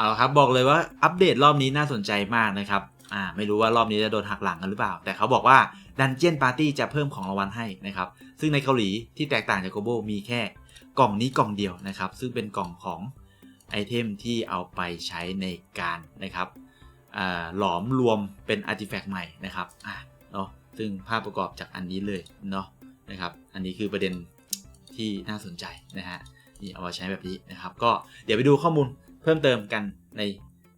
เอาละครับบอกเลยว่าอัปเดตรอบนี้น่าสนใจมากนะครับอ่าไม่รู้ว่ารอบนี้จะโดนหักหลังกันหรือเปล่า แต่เขาบอกว่าดันเจียนปาร์ตี้จะเพิ่มของรางวัลให้นะครับ ซึ่งในเกาหลีที่แตกต่างจากโกโบมีแค่กล่องนี้กล่องเดียวนะครับ ซึ่งเป็นกล่องของไอเทมที่เอาไปใช้ในการนะครับหลอมรวมเป็นอาร์ติแฟกต์ใหม่นะครับอะเนาะซึ่งภาพประกอบจากอันนี้เลยเนาะนะครับ อันนี้คือประเด็นที่น่าสนใจนะฮะนี่เอามาใช้แบบนี้นะครับ ก็เดี๋ยวไปดูข้อมูล เพิ่มเติมกันใน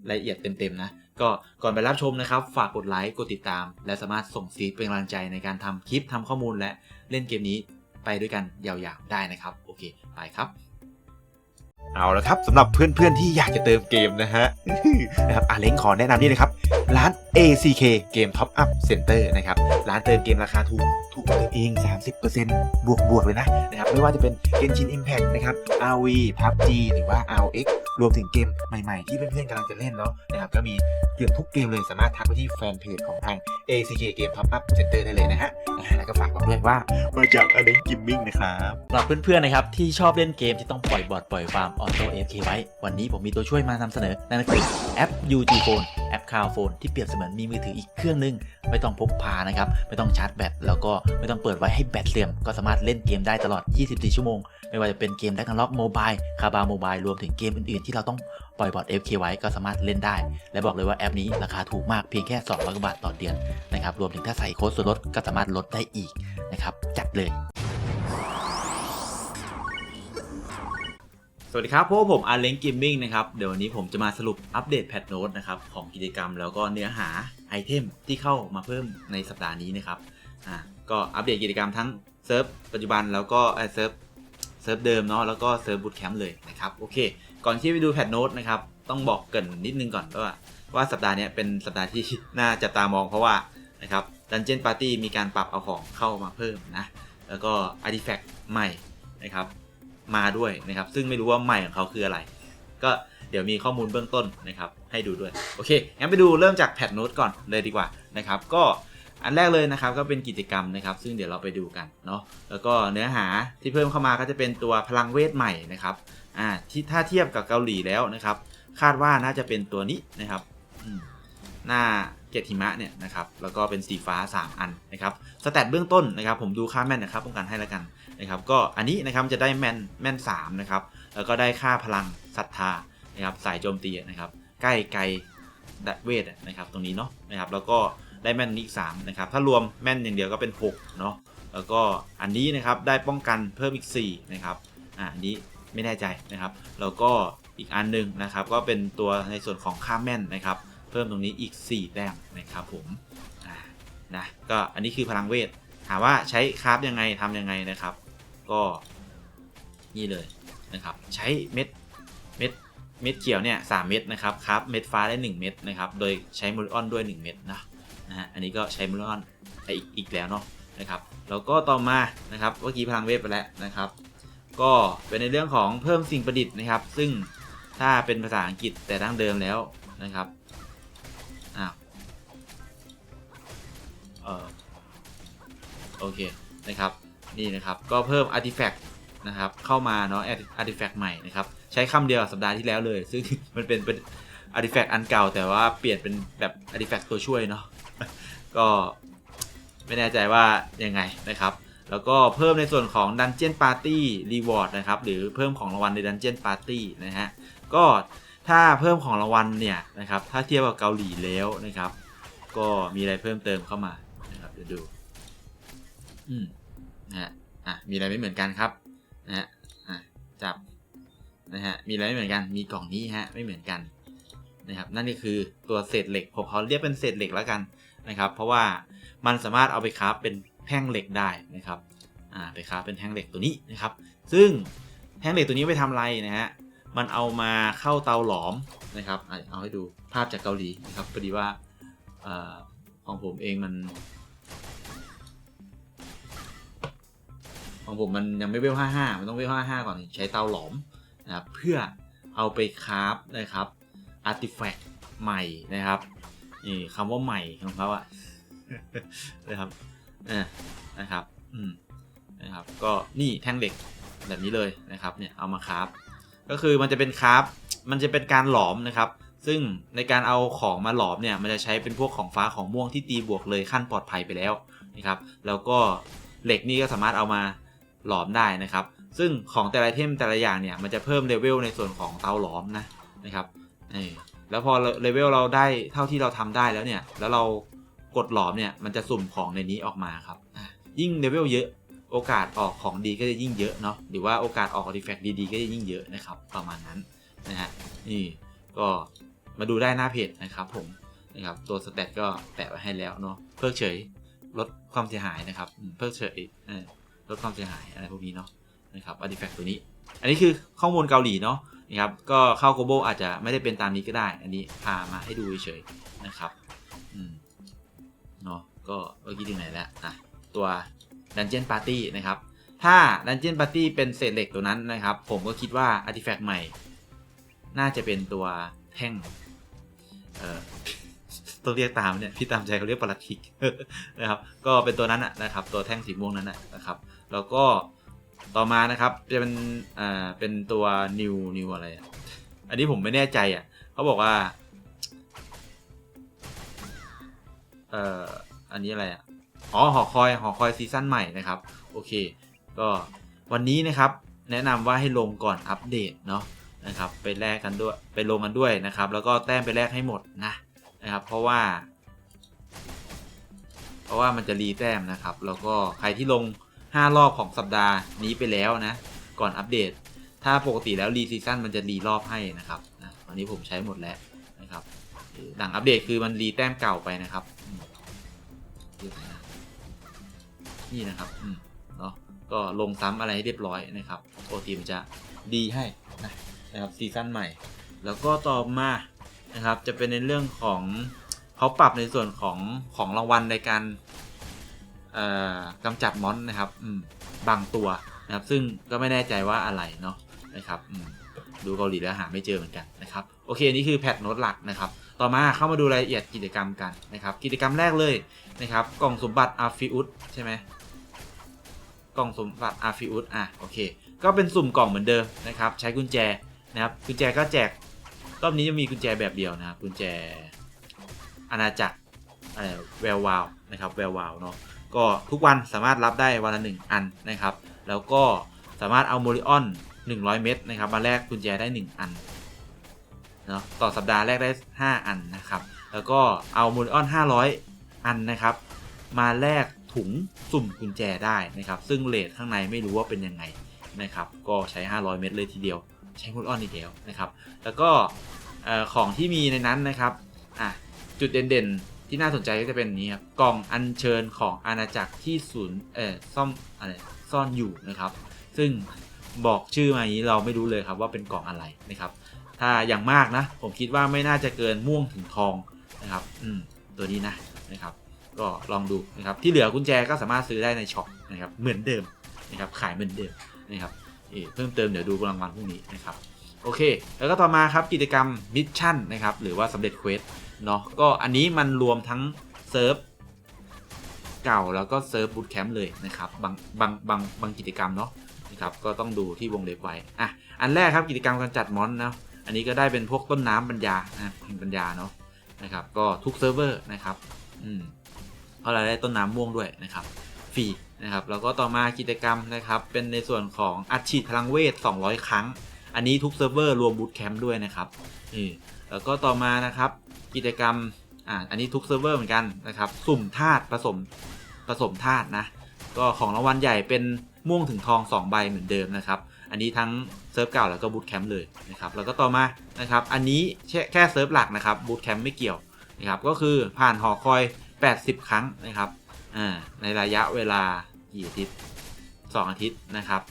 รายละเอียดเต็มๆนะ ก็ก่อนไปรับชมนะครับ ฝากกดไลค์กดติดตาม และสามารถส่งซีเป็นกำลังใจในการทำคลิปทำข้อมูลและเล่นเกมนี้ไปด้วยกันยาวๆได้นะครับ โอเคไปครับเอาละครับสำหรับเพื่อนๆที่อยากจะเติมเกมนะฮะนะครับอาเล้งขอแนะนำนี่เลยครับ ร้าน ACK Game Top Up Center นะครับ ร้านเติมเกมราคาถูก ถูกกว่าตัวเอง 30%บวกบวกๆเลยนะนะครับ ไม่ว่าจะเป็น Genshin Impact นะครับ RV PUBG หรือว่า RX รวมถึงเกมใหม่ๆ ที่เพื่อนๆกำลังจะเล่นเนาะนะครับก็มีเกือบทุกเกมเลยสามารถทักไปที่แฟนเพจของทาง ACK Game Top Up Center ได้เลยนะฮะอ่าแล้วก็ฝากบอกด้วยว่ามาจากอาเล้งกิมมิ่งนะครับสำหรับเพื่อนๆนะครับที่ชอบเล่นเกมที่ต้องปล่อยบอทปล่อยฟาร์มออโต้เอฟเคไว้ วันนี้ผมมีตัวช่วยมานำเสนอนั่นก็คือแอป UG Phone แอปคาวโฟนที่เปรียบเสมือนมีมือถืออีกเครื่องหนึง ไม่ต้องพกพานะครับ ไม่ต้องชาร์จแบตแล้วก็ไม่ต้องเปิดไว้ให้แบตเสื่อม ก็สามารถเล่นเกมได้ตลอด 24 ชั่วโมง ไม่ว่าจะเป็นเกม d a g ก n ล็อกโมบายคาบาโมบายรวมถึงเกมอื่นๆ ที่เราต้องปล่อยบอท FK ไว้ก็สามารถเล่นได้ และบอกเลยว่าแอปนี้ราคาถูกมากเพียงแค่ 200 บาทต่อเดือนนะครับรวมถึงถ้าใส่โค้ดส่วนลดก็สามารถลดได้อีกนะครับจัดเลย สวัสดีครับพวกผมอาร์เล้งกิมมิ่งนะครับ เดี๋ยววันนี้ผมจะมาสรุปอัปเดตแพทโน้ตนะครับของกิจกรรมแล้วก็เนื้อหาไอเทมที่เข้ามาเพิ่มในสัปดาห์นี้นะครับ อ่า ก็อัปเดตกิจกรรมทั้งเซิร์ฟปัจจุบันแล้วก็เอ่อเซิร์ฟเซิร์ฟเดิมเนาะแล้วก็เซิร์ฟบูตแคมป์เลยนะครับ โอเค ก่อนที่ไปดูแพทโน้ตนะครับ ต้องบอกเกินนิดนึงก่อนว่าว่าสัปดาห์นี้เป็นสัปดาห์ที่น่าจับตามองเพราะว่านะครับดันเจียนปาร์ตี้มีการปรับเอาของเข้ามาเพิ่มนะ แล้วก็อาร์ติแฟกต์ใหม่นะครับ มาด้วยนะครับ ซึ่งไม่รู้ว่าใหม่ของเขาคืออะไร ก็เดี๋ยวมีข้อมูลเบื้องต้นนะครับ ให้ดูด้วย โอเค งั้นไปดูเริ่มจากแพทโน้ตก่อนเลยดีกว่านะครับ ก็อันแรกเลยนะครับก็เป็นกิจกรรมนะครับ ซึ่งเดี๋ยวเราไปดูกันเนาะแล้วก็เนื้อหาที่เพิ่มเข้ามาก็จะเป็นตัวพลังเวทใหม่นะครับอ่าที่ถ้าเทียบกับเกาหลีแล้วนะครับ คาดว่าน่าจะเป็นตัวนี้นะครับหน้า เกตหิมะเนี่ยนะครับแล้วก็เป็นสีฟ้า 3 อันนะครับสแตทเบื้องต้นนะครับผมดูค่าแม่นนะครับป้องกันให้แล้วกันนะครับก็อันนี้นะครับจะได้แมนแมน3นะครับแล้วก็ได้ค่าพลังศรัทธานะครับสายโจมตีนะครับใกล้ไกลดัดเวทนะครับตรงนี้เนาะนะครับแล้วก็ได้แม่นอีก3นะครับถ้ารวมแม่นอย่างเดียวก็เป็น6เนาะแล้วก็อันนี้นะครับได้ป้องกันเพิ่มอีก4นะครับอ่าอันนี้ไม่แน่ใจนะครับแล้วก็อีกอันหนึงนะครับก็เป็นตัวในส่วนของค่าแม่นนะครับ เพิ่มตรงนี้อีก 4 แต้มนะครับผมนะก็อันนี้คือพลังเวทถามว่าใช้คราฟยังไงทำยังไงนะครับ ก็นี่เลยนะครับ ใช้เม็ดเม็ดเม็ดเขียวเนี่ยสเม็ดนะครับครับเม็ดฟ้าได้ 1 เม็ดนะครับ โดยใช้มูลออนด้วย 1 เม็ดนะนะฮะอันนี้ก็ใช้มูลออนอีกอีกแล้วเนาะนะครับแล้วก็ต่อมานะครับเมื่อกี้พลังเวทไปแล้วนะครับ ก็เป็นในเรื่องของเพิ่มสิ่งประดิษฐ์นะครับ ซึ่งถ้าเป็นภาษาอังกฤษแต่ดั้งเดิมแล้วนะครับ เออโอเคนะครับ นี่นะครับ ก็เพิ่มอาร์ติแฟกต์นะครับ เข้ามาเนาะอาร์ติแฟกต์ใหม่นะครับ ใช้คำเดียวสัปดาห์ที่แล้วเลย ซึ่งมันเป็นเป็นอาร์ติแฟกต์อันเก่า แต่ว่าเปลี่ยนเป็นแบบอาร์ติแฟกต์ตัวช่วยเนาะก็ไม่แน่ใจว่ายังไงนะครับ แล้วก็เพิ่มในส่วนของ Dungeon Party Reward นะครับ หรือเพิ่มของรางวัลใน Dungeon Party นะฮะ ก็ถ้าเพิ่มของรางวัลเนี่ยนะครับ ถ้าเทียบกับเกาหลีแล้วนะครับ ก็มีอะไรเพิ่มเติมเข้ามา ยวดู อืมนะฮะอะมีอะไรไม่เหมือนกันครับนะฮะอะจับนะฮะมีอะไรไม่เหมือนกันมีกล่องนี้ฮะไม่เหมือนกันนะครับนั่นก็คือตัวเศษเหล็กผมขอเรียกเป็นเศษเหล็กแล้วกันนะครับ เพราะว่ามันสามารถเอาไปคราฟเป็นแท่งเหล็กได้นะครับอ่าไปคราฟเป็นแท่งเหล็กตัวนี้นะครับ ซึ่งแท่งเหล็กตัวนี้ไปทำอะไรนะฮะมันเอามาเข้าเตาหลอมนะครับอะเอาให้ดูภาพจากเกาหลีนะครับพอดีว่าอ่อของผมเองมัน ของผมมันยังไม่เวล55มันต้องเวล55ก่อนใช้เตาหลอมนะครับเพื่อเอาไปคราฟนะครับอาร์ติแฟกต์ใหม่นะครับนี่คำว่าใหม่ของเขาอะนะครับนะครับอืมนะครับก็นี่แท่งเหล็กแบบนี้เลยนะครับเนี่ยเอามาคราฟก็คือมันจะเป็นคราฟมันจะเป็นการหลอมนะครับ ซึ่งในการเอาของมาหลอมเนี่ยมันจะใช้เป็นพวกของฟ้าของม่วงที่ตีบวกเลยขั้นปลอดภัยไปแล้วนะครับ แล้วก็เหล็กนี่ก็สามารถเอามา หลอมได้นะครับ ซึ่งของแต่ละเทมแต่ละอย่างเนี่ยมันจะเพิ่มเลเวลในส่วนของเตาหลอมนะนะครับแล้วพอเลเวลเราได้เท่าที่เราทำได้แล้วเนี่ย แล้วเรากดหลอมเนี่ยมันจะสุ่มของในนี้ออกมาครับ ยิ่งเลเวลเยอะโอกาสออกของดีก็จะยิ่งเยอะเนาะหรือว่าโอกาสออกอาร์ติแฟกต์ดีๆก็จะยิ่งเยอะนะครับประมาณนั้นนะฮะนี่ก็มาดูได้หน้าเพจนะครับผมนะครับตัวสเตตก็แปะไว้ให้แล้วเนาะเพิกเฉยลดความเสียหายนะครับเพิกเฉยเออ ลดความเสียหายอะไรพวกนี้เนาะนะครับอาร์ติแฟกต์ตัวนี้ อันนี้คือข้อมูลเกาหลีเนาะนะครับก็เข้าโกโบอาจจะไม่ได้เป็นตามนี้ก็ได้ อันนี้พามาให้ดูเฉยๆนะครับอืมเนาะก็เมื่อกี้ถึงไหนแล้วอะตัว Dungeon Party นะครับ ถ้า Dungeon Party เป็นเศษเหล็กตัวนั้นนะครับ ผมก็คิดว่าอาร์ติแฟกต์ใหม่ น่าจะเป็นตัวแท่งเอ่อ ต้องเรียกตามเนี่ยพี่ตามใจเขาเรียกปรัดคิกนะครับก็เป็นตัวนั้นนะครับตัวแท่งสีม่วงนั้นนะครับ แล้วก็ต่อมานะครับจะเป็นอ่าเป็นตัว new new อะไร อันนี้ผมไม่แน่ใจอะเขาบอกว่าเอ่ออันนี้อะไรอะอ๋อหอคอยหอคอยซีซั่นใหม่นะครับโอเค ก็วันนี้นะครับแนะนำว่าให้ลงก่อนอัปเดตเนาะนะครับไปแลกกันด้วยไปลงกันด้วยนะครับ แล้วก็แต้มไปแลกให้หมดนะ นะครับ เพราะว่า เพราะว่ามันจะรีแต้มนะครับ แล้วก็ใครที่ลง 5 รอบของสัปดาห์นี้ไปแล้วนะ ก่อนอัปเดต ถ้าปกติแล้วรีซีซั่นมันจะรีรอบให้นะครับนะวันนี้ผมใช้หมดแล้วนะครับหลังอัปเดตคือมันรีแต้มเก่าไปนะครับนี่นะครับเนาะก็ลงซ้ำอะไรให้เรียบร้อยนะครับปกติมันจะดีให้นะนะครับซีซั่นใหม่ แล้วก็ต่อมา นะครับ จะเป็นในเรื่องของเขาปรับในส่วนของของรางวัลในการกำจัดมอนนะครับบางตัวนะครับ ซึ่งก็ไม่แน่ใจว่าอะไรเนาะนะครับดูเกาหลีแล้วหาไม่เจอเหมือนกันนะครับโอเคนี่คือแพทโน้ตหลักนะครับ ต่อมาเข้ามาดูรายละเอียดกิจกรรมกันนะครับ กิจกรรมแรกเลยนะครับ กล่องสมบัติอาฟิอุสใช่ไหมกล่องสมบัติอาฟิอุสอะโอเค ก็เป็นสุ่มกล่องเหมือนเดิมนะครับ ใช้กุญแจนะครับกุญแจก็แจก รอบนี้จะมีกุญแจแบบเดียวนะครับกุญแจอาณาจักรอะไรแวววาวนะครับแวววาวเนาะก็ทุกวันสามารถรับได้วันละ1อันนะครับ แล้วก็สามารถเอาโมริออน 100 เม็ดนะครับ มาแลกกุญแจได้ 1 อันเนาะต่อสัปดาห์แลกได้ 5 อันนะครับ แล้วก็เอาโมริออน 500 อันนะครับ มาแลกถุงสุ่มกุญแจได้นะครับ ซึ่งเลทข้างในไม่รู้ว่าเป็นยังไงนะครับ ก็ใช้ 500 เม็ดเลยทีเดียว ใช้โมริออนอีกแล้วนะครับ แล้วก็ของที่มีในนั้นนะครับอะจุดเด่นๆที่น่าสนใจก็จะเป็นนี้ครับกล่องอัญเชิญของอาณาจักรที่ศูนย์เอ่อซ่อมอะไรซ่อนอยู่นะครับ ซึ่งบอกชื่อมาอย่างนี้เราไม่รู้เลยครับว่าเป็นกล่องอะไรนะครับ ถ้าอย่างมากนะ ผมคิดว่าไม่น่าจะเกินม่วงถึงทองนะครับอืมตัวนี้นะนะครับ ก็ลองดูนะครับที่เหลือกุญแจก็สามารถซื้อได้ในช็อปนะครับเหมือนเดิมนะครับขายเหมือนเดิมนะครับ เพิ่มเติมเดี๋ยวดูรางวัลพรุ่งนี้นะครับโอเค แล้วก็ต่อมาครับกิจกรรมมิชชั่นนะครับหรือว่าสำเร็จเควสเนาะก็อันนี้มันรวมทั้งเซิร์ฟเก่าแล้วก็เซิร์ฟบูตแคมป์เลยนะครับบางบางบางบางกิจกรรมเนาะนะครับก็ต้องดูที่วงเล็บไว้อะอันแรกครับกิจกรรมการจัดมอนเนาะอันนี้ก็ได้เป็นพวกต้นน้ำปัญญานะแห่งปัญญาเนาะนะครับก็ทุกเซิร์ฟเวอร์นะครับอืมเพราะเราได้ต้นน้ำม่วงด้วยนะครับฟรี นะครับแล้วก็ต่อมากิจกรรมนะครับ เป็นในส่วนของอัดฉีดพลังเวท 200 ครั้ง อันนี้ทุกเซิร์ฟเวอร์รวมบูตแคมป์ด้วยนะครับนี่แล้วก็ต่อมานะครับ กิจกรรมอ่าอันนี้ทุกเซิร์ฟเวอร์เหมือนกันนะครับ สุ่มธาตุผสมผสมธาตุนะ ก็ของรางวัลใหญ่เป็นม่วงถึงทอง 2 ใบเหมือนเดิมนะครับ อันนี้ทั้งเซิร์ฟเก่าแล้วก็บูตแคมป์เลยนะครับ แล้วก็ต่อมานะครับ อันนี้แค่เซิร์ฟหลักนะครับบูตแคมป์ไม่เกี่ยวนะครับ ก็คือผ่านหอคอย 80 ครั้งนะครับ อ่า ในระยะเวลา กี่อาทิตย์2อาทิตย์นะครับ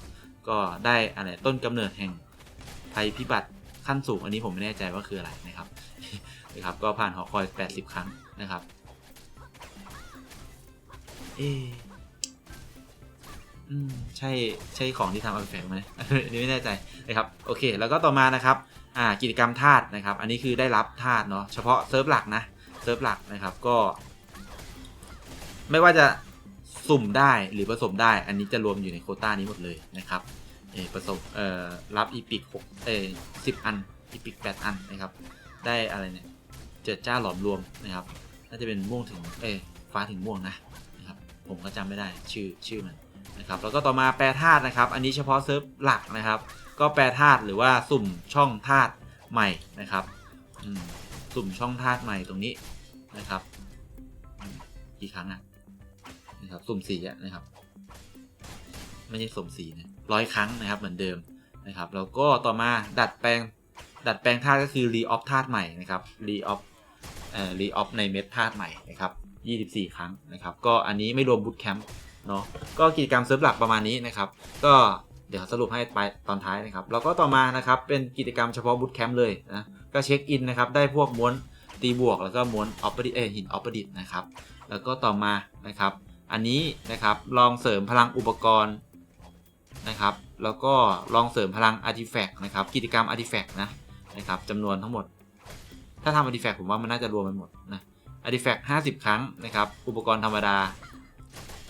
ก็ได้อะไรต้นกำเนิดแห่งภัยพิบัติขั้นสูงอันนี้ผมไม่แน่ใจว่าคืออะไรนะครับนะครับ ก็ผ่านหอคอย 80 ครั้งนะครับเออืมใช่ใช่ของที่ทำอัลแฟกไหมอันนี้ไม่แน่ใจนะครับโอเค แล้วก็ต่อมานะครับอ่ากิจกรรมธาตุนะครับ อันนี้คือได้รับธาตุเนาะเฉพาะเซิร์ฟหลักนะเซิร์ฟหลักนะครับก็ ไม่ว่าจะ สุ่มได้หรือผสมได้ อันนี้จะรวมอยู่ในโคต้านี้หมดเลยนะครับเออผสมเอ่อรับอีพิกหกเอสิบอันอีพิกแปดอันนะครับ ได้อะไรเนี่ยเจิดจ้าหลอมรวมนะครับน่าจะเป็นม่วงถึงเอฟ้าถึงม่วงนะนะครับ ผมก็จำไม่ได้ชื่อชื่อมันนะครับ แล้วก็ต่อมาแปรธาตุนะครับ อันนี้เฉพาะเซิร์ฟหลักนะครับ ก็แปรธาตุหรือว่าสุ่มช่องธาตุใหม่นะครับสุ่มช่องธาตุใหม่ตรงนี้นะครับกี่ครั้งอะ นะครับสุ่มสีอะนะครับ ไม่ใช่สุ่มสีนะร้อยครั้งนะครับเหมือนเดิมนะครับ แล้วก็ต่อมาดัดแปลงดัดแปลงธาตุก็คือรีออฟธาตุใหม่นะครับรีออฟเอ่อรีออฟในเม็ดธาตุใหม่นะครับ24 ครั้งนะครับ ก็อันนี้ไม่รวมบูตแคมป์เนาะก็กิจกรรมเซิร์ฟหลักประมาณนี้นะครับ ก็เดี๋ยวสรุปให้ไปตอนท้ายนะครับ แล้วก็ต่อมานะครับเป็นกิจกรรมเฉพาะบูตแคมป์เลยนะก็เช็คอินนะครับ ได้พวกม้วนตีบวก แล้วก็ม้วนออฟเปอร์ดิเอหินออฟเปอร์ดินะครับ แล้วก็ต่อมานะครับ อันนี้นะครับลองเสริมพลังอุปกรณ์นะครับ แล้วก็ลองเสริมพลังอาร์ติแฟกต์นะครับ กิจกรรมอาร์ติแฟกต์นะนะครับจำนวนทั้งหมด ถ้าทำ artifact ผมว่ามันน่าจะรวมไปหมดนะ artifact 50ครั้งนะครับ อุปกรณ์ธรรมดา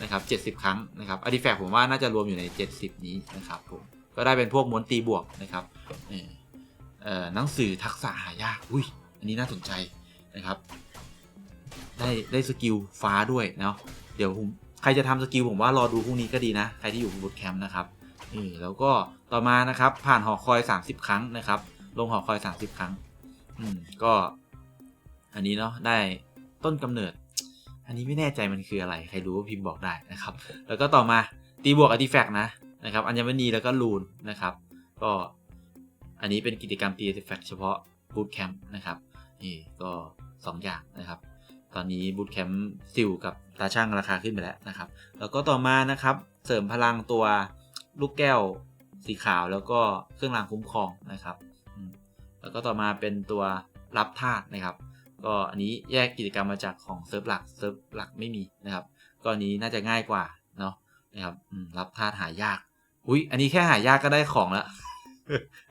นะครับ70ครั้งนะครับ artifact ผมว่าน่าจะรวมอยู่ใน70นี้นะครับผมก็ได้เป็นพวกม้วนตีบวกนะครับเออหนังสือทักษะหายาก อุ้ย อันนี้น่าสนใจนะครับ ได้ได้สกิลฟ้าด้วยเนาะ ดี๋ยวใครจะทำสกิลผมว่ารอดูพรุ่งนี้ก็ดีนะ ใครที่อยู่บูตแคมป์นะครับเออแล้วก็ต่อมานะครับผ่านหอคอย 30 ครั้งนะครับ ลงหอคอย 30 ครั้ง อืมก็ อันนี้เนาะได้ต้นกำเนิด อันนี้ไม่แน่ใจมันคืออะไร ใครรู้ก็พิมพ์บอกได้นะครับ แล้วก็ต่อมาตีบวกอาร์ติแฟกต์นะนะครับอัญมณีแล้วก็ลูนนะครับ ก็อันนี้เป็นกิจกรรมตีอาร์ติแฟกต์เฉพาะบูตแคมป์นะครับนี่ก็ 2 อย่างนะครับ ตอนนี้บูตแคมป์ซิลกับตาช่างราคาขึ้นไปแล้วนะครับ แล้วก็ต่อมานะครับ เสริมพลังตัวลูกแก้วสีขาวแล้วก็เครื่องรางคุ้มครองนะครับ แล้วก็ต่อมาเป็นตัวรับธาตุนะครับ ก็อันนี้แยกกิจกรรมมาจากของเซิร์ฟหลักเซิร์ฟหลักไม่มีนะครับ ก็อันนี้น่าจะง่ายกว่าเนาะนะครับรับธาตุหายากอุ้ยอันนี้แค่หายากก็ได้ของแล้ว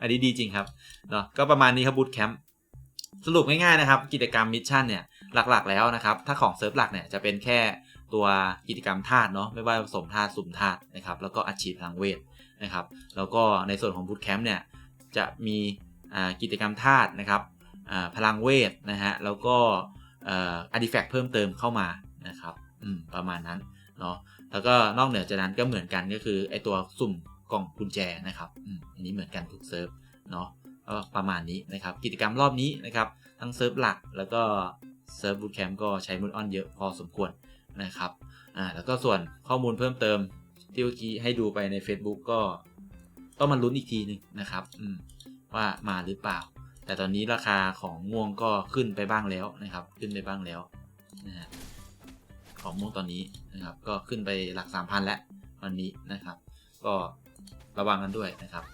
อันนี้ดีจริงครับเนาะก็ประมาณนี้ครับบูตแคมป์สรุปง่ายๆนะครับ กิจกรรมมิชชั่นเนี่ย หลักๆแล้วนะครับ ถ้าของเซิร์ฟหลักเนี่ยจะเป็นแค่ตัวกิจกรรมธาตุเนาะไม่ว่าผสมธาตุสุ่มธาตุนะครับแล้วก็อัดฉีดพลังเวทนะครับแล้วก็ในส่วนของบูตแคมป์เนี่ยจะมีกิจกรรมธาตุนะครับพลังเวทนะฮะแล้วก็อาร์ติแฟกต์เพิ่มเติมเข้ามานะครับอืมประมาณนั้นเนาะแล้วก็นอกเหนือจากนั้นก็เหมือนกันก็คือไอตัวสุ่มกล่องกุญแจนะครับอืมอันนี้เหมือนกันทุกเซิร์ฟเนาะก็ประมาณนี้นะครับกิจกรรมรอบนี้นะครับทั้งเซิร์ฟหลักแล้วก็ เซิร์ฟบูตแคมป์ก็ใช้มูลออนเยอะพอสมควรนะครับอ่าแล้วก็ส่วนข้อมูลเพิ่มเติมที่เมื่อกี้ให้ดูไปใน Facebook ก็ต้องมาลุ้นอีกทีหนึงนะครับอืมว่ามาหรือเปล่า แต่ตอนนี้ราคาของม่วงก็ขึ้นไปบ้างแล้วนะครับ ขึ้นไปบ้างแล้วนะฮะของม่วงตอนนี้นะครับ ก็ขึ้นไปหลัก3,000แล้ววันนี้นะครับ ก็ระวังกันด้วยนะครับ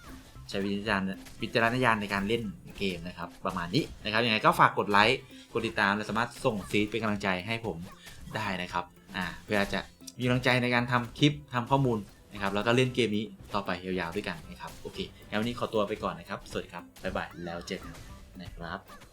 ใช้วิจารณวิจารณญาณในการเล่นเกมนะครับ ประมาณนี้นะครับยังไงก็ฝากกดไลค์กดติดตามและสามารถส่งซีดเป็นกำลังใจให้ผมได้นะครับอ่าเพื่อจะมีกำลังใจในการทำคลิปทำข้อมูลนะครับแล้วก็เล่นเกมนี้ต่อไปยาวๆด้วยกันนะครับโอเคงั้นวันนี้ขอตัวไปก่อนนะครับสวัสดีครับบ๊ายบายแล้วเจอกันนะครับ